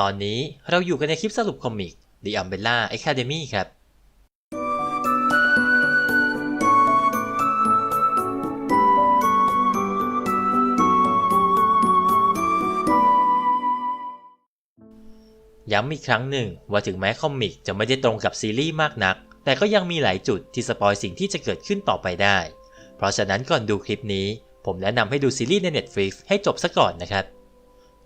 ตอนนี้เราอยู่กันในคลิปสรุปคอมิก The Umbrella Academy ครับ ย้ำอีกครั้งหนึ่งว่าถึงแม้คอมิกจะไม่ได้ตรงกับซีรีส์มากนัก แต่ก็ยังมีหลายจุดที่สปอยสิ่งที่จะเกิดขึ้นต่อไปได้ เพราะฉะนั้นก่อนดูคลิปนี้ ผมแนะนำให้ดูซีรีส์ใน Netflix ให้จบซะก่อนนะครับ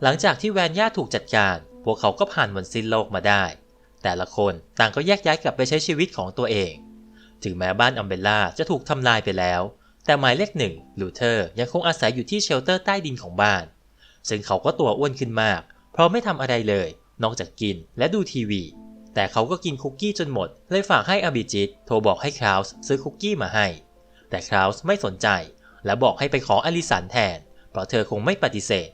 หลังจากที่แวนย่าถูกจัดการ วกเขาก็ผ่านวันสิ้นโลกมาได้ แต่ละคนต่างก็แยกย้ายกลับไปใช้ชีวิตของตัวเอง ถึงแม้บ้านอัมเบลล่าจะถูกทำลายไปแล้ว แต่หมายเลขหนึ่งลูเทอร์ยังคงอาศัยอยู่ที่เชลเตอร์ใต้ดินของบ้าน ซึ่งเขาก็ตัวอ้วนขึ้นมาก เพราะไม่ทำอะไรเลย นอกจากกินและดูทีวี แต่เขาก็กินคุกกี้จนหมด เลยฝากให้อบิจิตโทรบอกให้คลาวส์ซื้อคุกกี้มาให้ แต่คลาวส์ไม่สนใจ และบอกให้ไปขออลิสันแทน เพราะเธอคงไม่ปฏิเสธ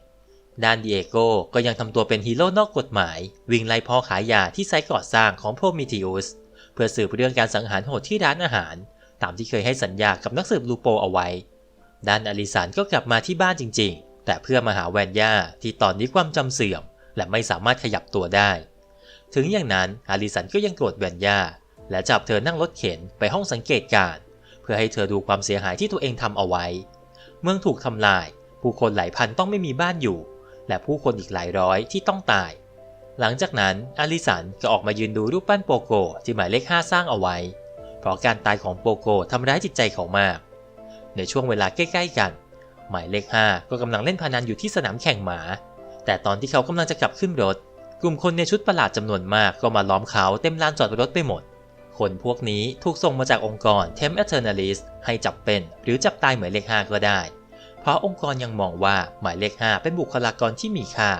ด้านดิเอโกก็ยังทำตัวเป็นฮีโร่นอกกฎหมาย วิ่งไล่พ่อขายยาที่ไซต์ก่อสร้างของโพรมิทิอุสเพื่อสืบเรื่องการสังหารโหดที่ร้านอาหาร ตามที่เคยให้สัญญากับนักสืบลูโปเอาไว้ ด้านอลิสันก็กลับมาที่บ้านจริง ๆ แต่เพื่อมาหาแวนย่าที่ตอนนี้ความจำเสื่อม และไม่สามารถขยับตัวได้ ถึงอย่างนั้นอลิสันก็ยังโกรธแวนย่าและจับเธอนั่งรถเข็นไปห้องสังเกตการณ์เพื่อให้เธอดูความเสียหายที่ตัวเองทำเอาไว้ เมืองถูกทำลาย ผู้คนหลายพันต้องไม่มีบ้านอยู่ และผู้คนอีกหลายร้อยที่ต้องตาย หลังจากนั้นอลิสันก็ออกมายืนดูรูปปั้นโปโกที่หมายเลข 5 สร้างเอาไว้ เพราะการตายของโปโกทำร้ายจิตใจเขามาก ในช่วงเวลาใกล้ๆกัน หมายเลข 5 ก็กำลังเล่นพนันอยู่ที่สนามแข่งหมา แต่ตอนที่เขากำลังจะกลับขึ้นรถ กลุ่มคนในชุดประหลาดจำนวนมากก็มาล้อมเขาเต็มลานจอดรถไปหมดคนพวกนี้ถูกส่งมาจากองค์กร Tem Eternalis ให้จับเป็นหรือจับตายหมายเลข5ก็ได้ เพราะองค์กรยังมองว่าหมายเลข 5 เป็นบุคลากรที่มีค่า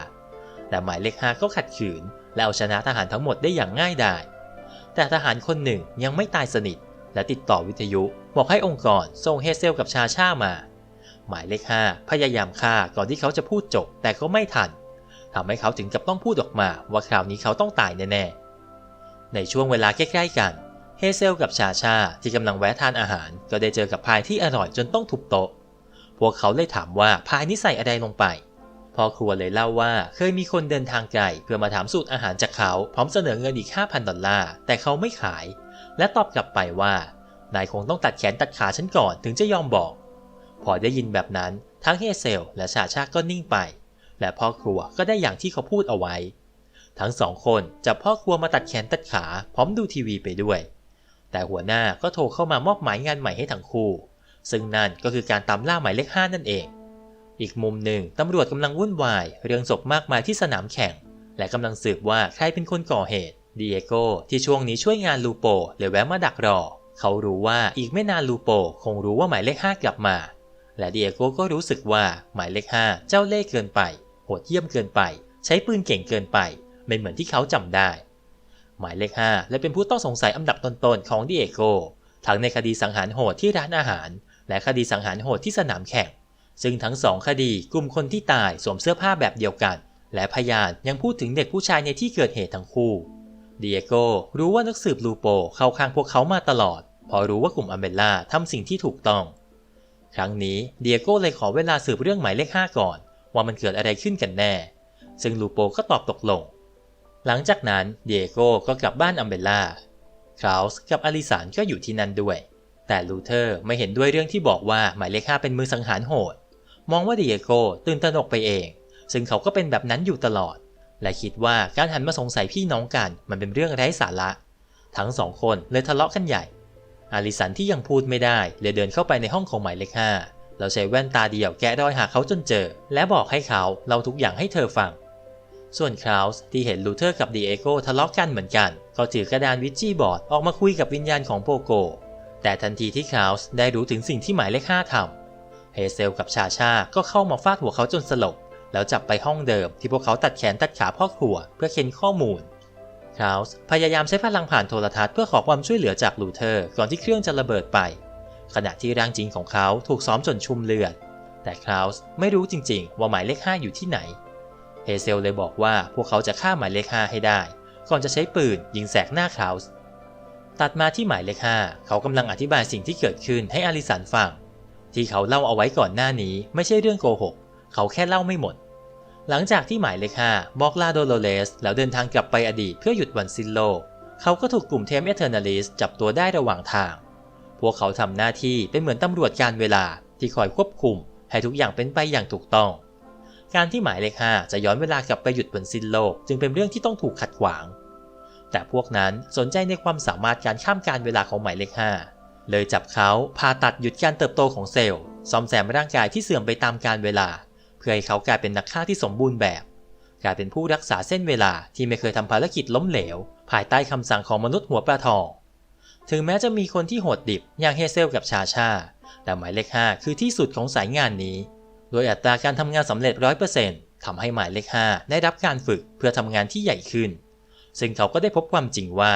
แต่หมายเลข 5 ก็ขัดขืน และเอาชนะทหารทั้งหมดได้อย่างง่ายดาย แต่ทหารคนหนึ่งยังไม่ตายสนิท และติดต่อวิทยุบอกให้องค์กรส่งเฮเซลกับชาชามา หมายเลข 5 พยายามฆ่าก่อนที่เขาจะพูดจบ แต่ก็ไม่ทันทำให้เขาถึงกับต้องพูดออกมาว่าคราวนี้เขาต้องตายแน่ๆ ในช่วงเวลาใกล้ๆกัน เฮเซลกับชาชาที่กำลังแวะทานอาหาร ก็ได้เจอกับพายที่อร่อยจนต้องทุบโต๊ะ พวกเขาเลยถามว่าพายนี้ใส่อะไรลงไปพ่อครัวเลยเล่าว่าเคยมีคนเดินทางไกลเพื่อมาถามสูตรอาหารจากเขาพร้อมเสนอเงินอีก 5,000 ดอลลาร์ แต่เขาไม่ขาย และตอบกลับไปว่า นายคงต้องตัดแขนตัดขาฉันก่อนถึงจะยอมบอก พอได้ยินแบบนั้นทั้งเฮเซล และชาชาก็นิ่งไป และพ่อครัวก็ได้อย่างที่เขาพูดเอาไว้ ทั้งสองคนจับพ่อครัวมาตัดแขนตัดขาพร้อมดูทีวีไปด้วย แต่หัวหน้าก็โทรเข้ามามอบหมายงานใหม่ให้ทั้งคู่ ซึ่งนั่นก็คือการตามล่าหมายเลขห้านั่นเอง อีกมุมหนึ่งตำรวจกำลังวุ่นวาย เรื่องศพมากมายที่สนามแข่ง และกำลังสืบว่าใครเป็นคนก่อเหตุดิเอโกที่ช่วงนี้ช่วยงานลูโปเลยแวะมาดักรอ เขารู้ว่าอีกไม่นานลูโปคงรู้ว่าหมายเลขห้ากลับมา และดิเอโกก็รู้สึกว่าหมายเลขห้าเจ้าเล่ห์เกินไป โหดเยี่ยมเกินไป ใช้ปืนเก่งเกินไป ไม่เหมือนที่เขาจำได้ หมายเลข 5 และเป็นผู้ต้องสงสัยอันดับต้นๆของดิเอโกทั้งในคดีสังหารโหดที่ร้านอาหาร และคดีสังหารโหดที่สนามแข่ง ซึ่งทั้งสองคดีกลุ่มคนที่ตายสวมเสื้อผ้าแบบเดียวกัน และพยานยังพูดถึงเด็กผู้ชายในที่เกิดเหตุทั้งคู่ดิเอโกรู้ว่านักสืบลูโปเข้าข้างพวกเขามาตลอด พอรู้ว่ากลุ่มอเมล่าทำสิ่งที่ถูกต้อง ครั้งนี้เดิเอโกเลยขอเวลาสืบเรื่องหมายเลข5ก่อน ว่ามันเกิดอะไรขึ้นกันแน่ ซึ่งลูโปก็ตอบตกลง หลังจากนั้นเดียโก้ก็กลับบ้านอัมเบลล่าคลาวส์กับอลิสานก็อยู่ที่นั่นด้วย แต่ลูเทอร์ไม่เห็นด้วยเรื่องที่บอกว่าหมายเลขห้าเป็นมือสังหารโหด มองว่าเดียโกตื่นตระหนกไปเอง ซึ่งเขาก็เป็นแบบนั้นอยู่ตลอด และคิดว่าการหันมาสงสัยพี่น้องกันมันเป็นเรื่องไร้สาระ ทั้งสองคนเลยทะเลาะกันใหญ่อลิสันที่ยังพูดไม่ได้เลยเดินเข้าไปในห้องของหมายเลขห้าเราใช้แว่นตาเดียวแกะรอยหาเขาจนเจอ และบอกให้เขาเล่าทุกอย่างให้เธอฟัง ส่วนคลาวส์ที่เห็นลูเทอร์กับดีเอโกทะเลาะกันเหมือนกัน ก็ถือกระดานวิจี้บอร์ดออกมาคุยกับวิญญาณของโปโก แต่ทันทีที่คลาวส์ได้รู้ถึงสิ่งที่หมายเลขห้าทำเฮเซลกับชาชาก็เข้ามาฟาดหัวเขาจนสลบ แล้วจับไปห้องเดิมที่พวกเขาตัดแขนตัดขาพ่อครัวเพื่อเค้นข้อมูลคลาวส์พยายามใช้พลังผ่านโทรทัศน์เพื่อขอความช่วยเหลือจากลูเทอร์ก่อนที่เครื่องจะระเบิดไป ขณะที่ร่างจริงของเขาถูกซ้อมจนชุ่มเลือด แต่คลาวส์ไม่รู้จริงๆ ว่าหมายเลขห้าอยู่ที่ไหนเฮเซลเลยบอกว่าพวกเขาจะฆ่าหมายเลข5ให้ได้ ก่อนจะใช้ปืนยิงแสกหน้าคลาวส์ ตัดมาที่หมายเลข5เขากำลังอธิบายสิ่งที่เกิดขึ้นให้อลิสันฟัง ที่เขาเล่าเอาไว้ก่อนหน้านี้ไม่ใช่เรื่องโกหก เขาแค่เล่าไม่หมด หลังจากที่หมายเลข5บอกลาโดโลเลส แล้วเดินทางกลับไปอดีตเพื่อหยุดวันสิ้นโลก เขาก็ถูกกลุ่มเทมเอเทอร์นาลิสจับตัวได้ระหว่างทาง พวกเขาทำหน้าที่เป็นเหมือนตำรวจการเวลาที่คอยควบคุม ให้ทุกอย่างเป็นไปอย่างถูกต้อง การที่หมายเลข5จะย้อนเวลากลับไปหยุดวันสิ้นโลก จึงเป็นเรื่องที่ต้องถูกขัดขวาง แต่พวกนั้นสนใจในความสามารถการข้ามการเวลาของหมายเลข 5 เลยจับเขาผ่าตัดหยุดการเติบโตของเซลล์ซ่อมแซมร่างกายที่เสื่อมไปตามการเวลา เพื่อให้เขากลายเป็นนักฆ่าที่สมบูรณ์แบบ กลายเป็นผู้รักษาเส้นเวลาที่ไม่เคยทำภารกิจล้มเหลว ภายใต้คำสั่งของมนุษย์หัวปลาทอง ถึงแม้จะมีคนที่โหดดิบอย่างเฮเซลกับชาชา แต่หมายเลข 5 คือที่สุดของสายงานนี้ โดยอัตราการทำงานสำเร็จ 100%ทำให้หมายเลข 5 ได้รับการฝึกเพื่อทำงานที่ใหญ่ขึ้น ซึ่งเขาก็ได้พบความจริงว่า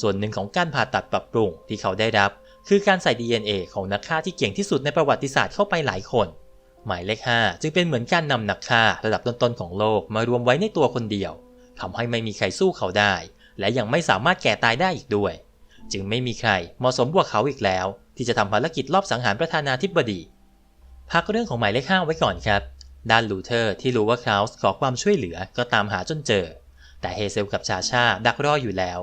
ส่วนหนึ่งของการผ่าตัดปรับปรุงที่เขาได้รับ คือการใส่ DNA ของนักฆ่าที่เก่งที่สุดในประวัติศาสตร์เข้าไปหลายคน หมายเลข 5 จึงเป็นเหมือนการนำนักฆ่าระดับต้นๆของโลกมารวมไว้ในตัวคนเดียวทำให้ไม่มีใครสู้เขาได้ และยังไม่สามารถแก่ตายได้อีกด้วย จึงไม่มีใครเหมาะสมกว่าเขาอีกแล้ว ที่จะทำภารกิจรอบสังหารประธานาธิบดี พักเรื่องของหมายเลข5ไว้ก่อนครับด้านลูเทอร์ที่รู้ว่าคลาวส์ขอความช่วยเหลือก็ตามหาจนเจอ แต่เฮเซลกับชาชาดักรออยู่แล้ว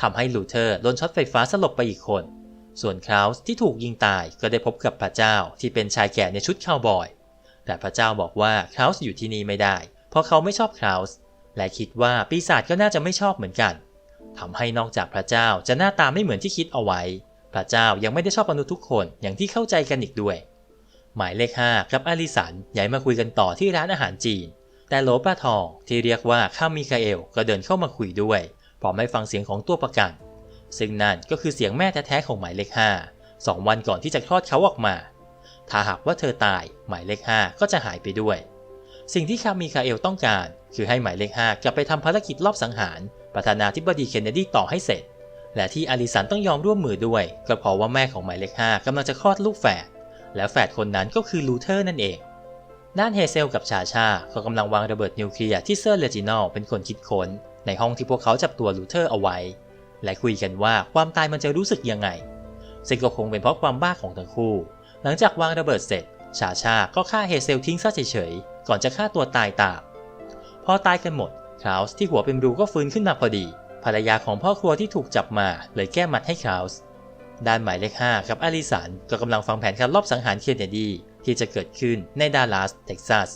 ทำให้ลูเทอร์โดนช็อตไฟฟ้าสลบไปอีกคน ส่วนคลาวส์ที่ถูกยิงตายก็ได้พบกับพระเจ้าที่เป็นชายแก่ในชุดคาวบอย แต่พระเจ้าบอกว่าคลาวส์อยู่ที่นี่ไม่ได้ เพราะเขาไม่ชอบคลาวส์และคิดว่าปีศาจก็น่าจะไม่ชอบเหมือนกันทำให้นอกจากพระเจ้าจะหน้าตาไม่เหมือนที่คิดเอาไว้ พระเจ้ายังไม่ได้ชอบมนุษย์ทุกคนอย่างที่เข้าใจกันอีกด้วย หมายเลข 5 กับอาริสันย้ายมาคุยกันต่อที่ร้านอาหารจีน แต่โหลปลาทองที่เรียกว่าข้ามิคาเอลก็เดินเข้ามาคุยด้วยพร้อมให้ฟังเสียงของตัวประกัน ซึ่งนั่นก็คือเสียงแม่แท้ๆของหมายเลข5สองวันก่อนที่จะคลอดเขาออกมา ถ้าหากว่าเธอตายหมายเลข 5 ก็จะหายไปด้วย สิ่งที่คามิคาเอลต้องการ คือให้หมายเลข 5 กลับไปทำภารกิจรอบสังหาร ประธานาธิบดีเคนเนดีต่อให้เสร็จ และที่อาริสันต้องยอมร่วมมือด้วย ก็เพราะว่าแม่ของหมายเลข 5กำลังจะคลอดลูกแฝดและแฝดคนนั้นก็คือลูเทอร์นั่นเอง ด้านเฮเซลกับชาชาเขากำลังวางระเบิดนิวเคลียร์ที่เซอร์เลจินอลเป็นคนคิดค้น ในห้องที่พวกเขาจับตัวลูเทอร์เอาไว้ และคุยกันว่าความตายมันจะรู้สึกยังไง ซึ่งก็คงเป็นเพราะความบ้าของทั้งคู่ หลังจากวางระเบิดเสร็จ ชาชาก็ฆ่าเฮเซลทิ้งซะเฉยๆก่อนจะฆ่าตัวตายตามพอตายกันหมดคลาวส์ที่หัวเป็นรูก็ฟื้นขึ้นมาพอดี ภรรยาของพ่อครัวที่ถูกจับมาเลยแก้มัดให้คลาวส์ด้านหมายเลข5กับอลิสันก็กำลังฟังแผนการลอบสังหารเคนเนดี ที่จะเกิดขึ้นในดัลลัสเท็กซัส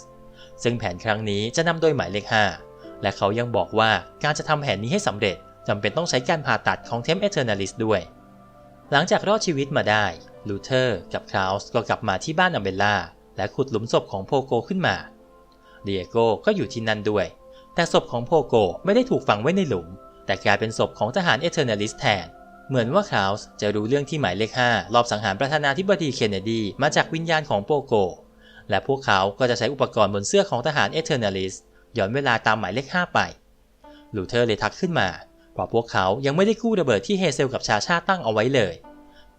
ซึ่งแผนครั้งนี้จะนำโดยหมายเลข 5 และเขายังบอกว่าการจะทำแผนนี้ให้สำเร็จจำเป็นต้องใช้การผ่าตัดของเทมเอเทอร์นาลิสด้วย หลังจากรอดชีวิตมาได้ลูเทอร์กับคลาวส์ก็กลับมาที่บ้านอเบลล่า และขุดหลุมศพของโพโกขึ้นมาเดียโกก็อยู่ที่นั่นด้วย แต่ศพของโพโกไม่ได้ถูกฝังไว้ในหลุม แต่กลายเป็นศพของทหารเอเทอร์นาลิสแทน เหมือนว่าคลาวส์จะรู้เรื่องที่หมายเลข 5 รอบสังหารประธานาธิบดีเคนเนดีมาจากวิญญาณของโปโก และพวกเขาก็จะใช้อุปกรณ์บนเสื้อของทหารเอเทอร์นาลิสย้อนเวลาตามหมายเลข 5 ไป ลูเทอร์เลยทักขึ้นมา เพราะพวกเขายังไม่ได้กู้ระเบิดที่เฮเซลกับชาชาตั้งเอาไว้เลย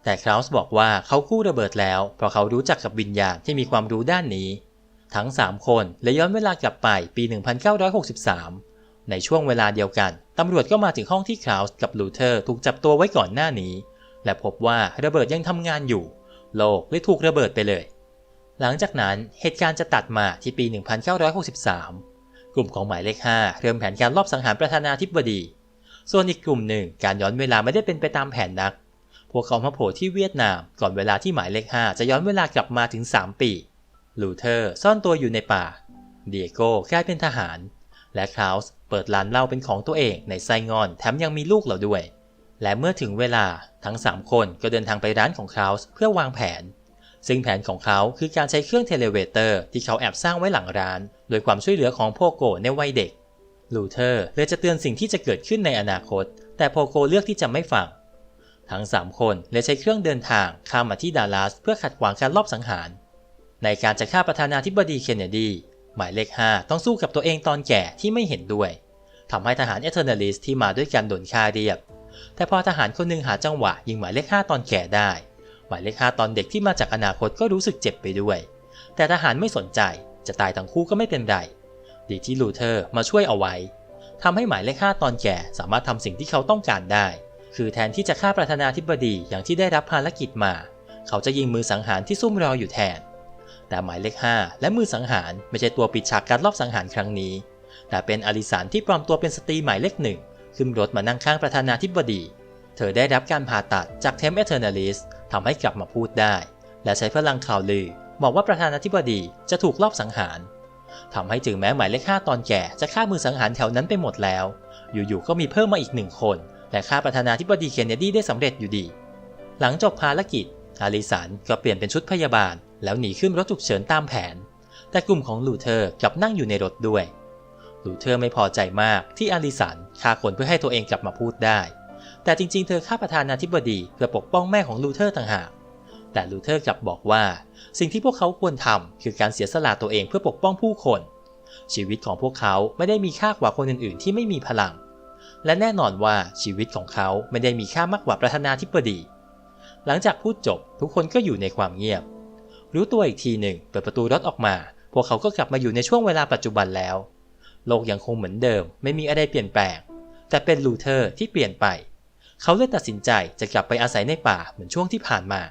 แต่คลาวส์บอกว่าเขากู้ระเบิดแล้ว เพราะเขารู้จักกับวิญญาณที่มีความรู้ด้านนี้ ทั้ง 3 คนเลยย้อนเวลากลับไปปี 1963 ในช่วงเวลาเดียวกัน ตำรวจก็มาถึงห้องที่คลาวส์กับลูเทอร์ถูกจับตัวไว้ก่อนหน้านี้ และพบว่าระเบิดยังทำงานอยู่ โลกเลยถูกระเบิดไปเลย หลังจากนั้นเหตุการณ์จะตัดมาที่ปี 1963 กลุ่มของหมายเลข 5 เริ่มแผนการลอบสังหารประธานาธิบดี ส่วนอีกกลุ่มหนึ่งการย้อนเวลาไม่ได้เป็นไปตามแผนนัก พวกเขามาโผล่ที่เวียดนามก่อนเวลาที่หมายเลข 5 จะย้อนเวลากลับมาถึง 3 ปี ลูเทอร์ซ่อนตัวอยู่ในป่า เดียโก้กลายเป็นทหาร และคลาวส์ เปิดร้านเหล้าเป็นของตัวเองในไซงอนแถมยังมีลูกเราด้วย และเมื่อถึงเวลาทั้ง 3 คนก็เดินทางไปร้านของคลาวส์เพื่อวางแผน ซึ่งแผนของเขาคือการใช้เครื่องเทเลเวเตอร์ที่เขาแอบสร้างไว้หลังร้าน โดยความช่วยเหลือของโพโกในวัยเด็กลูเทอร์เลยจะเตือนสิ่งที่จะเกิดขึ้นในอนาคต แต่โพโกเลือกที่จะไม่ฟังทั้ง 3 คนเลยใช้เครื่องเดินทางข้ามมาที่ดัลลัสเพื่อขัดขวางการลอบสังหาร ในการจะฆ่าประธานาธิบดีเคนเนดี หมายเลข 5 ต้องสู้กับตัวเองตอนแก่ที่ไม่เห็นด้วยทำให้ทหารเอเทอร์นาลิสที่มาด้วยกันโดนฆ่าเรียบ แต่พอทหารคนหนึงหาจังหวะยิงหมายเลข 5 ตอนแก่ได้ หมายเลข 5 ตอนเด็กที่มาจากอนาคตก็รู้สึกเจ็บไปด้วย แต่ทหารไม่สนใจจะตายทั้งคู่ก็ไม่เป็นไร ดีที่ลูเทอร์มาช่วยเอาไว้ทำให้หมายเลข 5 ตอนแก่สามารถทำสิ่งที่เขาต้องการได้ คือแทนที่จะฆ่าประธานาธิบดีอย่างที่ได้รับภารกิจมา เขาจะยิงมือสังหารที่ซุ่มรออยู่แทน แต่หมายเลข 5 และมือสังหารไม่ใช่ตัวปิดฉากการลอบสังหารครั้งนี้ แต่เป็นอลิสันที่ปลอมตัวเป็นสตรีหมายเลขหนึ่งขึ้นรถมานั่งข้างประธานาธิบดี เธอได้รับการผ่าตัดจากเทมเอเทอร์นาลิสทำให้กลับมาพูดได้ และใช้พลังข่าวลือบอกว่าประธานาธิบดีจะถูกลอบสังหารทำให้ถึงแม้หมายเลข 5 ตอนแก่จะฆ่ามือสังหารแถวนั้นไปหมดแล้ว อยู่ๆก็มีเพิ่มมาอีกหนึ่งคน และฆ่าประธานาธิบดีเคนเนดีได้สำเร็จอยู่ดี หลังจบภารกิจอาริสันก็เปลี่ยนเป็นชุดพยาบาล แล้วหนีขึ้นรถฉุกเฉินตามแผน แต่กลุ่มของลูเทอร์กลับนั่งอยู่ในรถด้วยลูเทอร์ไม่พอใจมากที่อาริสันฆ่าคนเพื่อให้ตัวเองกลับมาพูดได้ แต่จริงๆ เธอฆ่าประธานาธิบดีเพื่อปกป้องแม่ของลูเทอร์ต่างหาก แต่ลูเทอร์กลับบอกว่า สิ่งที่พวกเขาควรทำคือการเสียสละตัวเองเพื่อปกป้องผู้คน ชีวิตของพวกเขาไม่ได้มีค่ากว่าคนอื่นๆ ที่ไม่มีพลัง และแน่นอนว่าชีวิตของเขาไม่ได้มีค่ามากกว่าประธานาธิบดี หลังจากพูดจบทุกคนก็อยู่ในความเงียบ รู้ตัวอีกทีหนึ่งเปิดประตูรถออกมา พวกเขาก็กลับมาอยู่ในช่วงเวลาปัจจุบันแล้ว โลกยังคงเหมือนเดิม ไม่มีอะไรเปลี่ยนแปลง แต่เป็นลูเทอร์ที่เปลี่ยนไป เขาเลยตัดสินใจจะกลับไปอาศัยในป่าเหมือนช่วงที่ผ่านมา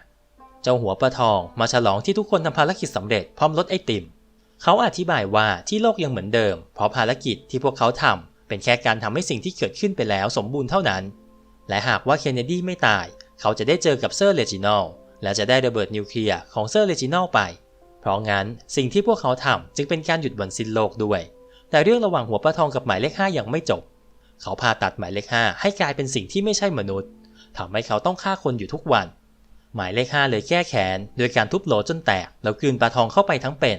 เจ้าหัวปลาทองมาฉลองที่ทุกคนทำภารกิจสำเร็จพร้อมรถไอติม เขาอธิบายว่าที่โลกยังเหมือนเดิม เพราะภารกิจที่พวกเขาทำเป็นแค่การทำให้สิ่งที่เกิดขึ้นไปแล้วสมบูรณ์เท่านั้น และหากว่าเคนเนดีไม่ตาย เขาจะได้เจอกับเซอร์เลจินอล และจะได้ระเบิดนิวเคลียร์ของเซอร์เลจินอลไป เพราะงั้นสิ่งที่พวกเขาทำจึงเป็นการหยุดวันสิ้นโลกด้วย แต่เรื่องระหว่างหัวปลาทองกับหมายเลข5ยังไม่จบ เขาพาตัดหมายเลข5ให้กลายเป็นสิ่งที่ไม่ใช่มนุษย์ทำให้เขาต้องฆ่าคนอยู่ทุกวัน หมายเลข5เลยแก้แค้นโดยการทุบโหลจนแตกแล้วกลืนปลาทองเข้าไปทั้งเป็น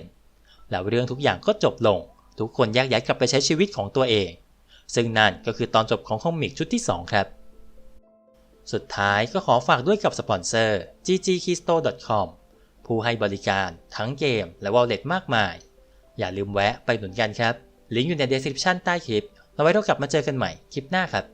แล้วเรื่องทุกอย่างก็จบลง ทุกคนแยกย้ายกลับไปใช้ชีวิตของตัวเอง ซึ่งนั่นก็คือตอนจบของคอมิกชุดที่2ครับ สุดท้ายก็ขอฝากด้วยกับสปอนเซอร์ GGKistore.com ผู้ให้บริการทั้งเกมและวอลเล็ตมากมาย อย่าลืมแวะไปหนุนกันครับ ลิงก์อยู่ใน description ใต้คลิปเราไว้เรากลับมาเจอกันใหม่คลิปหน้าครับ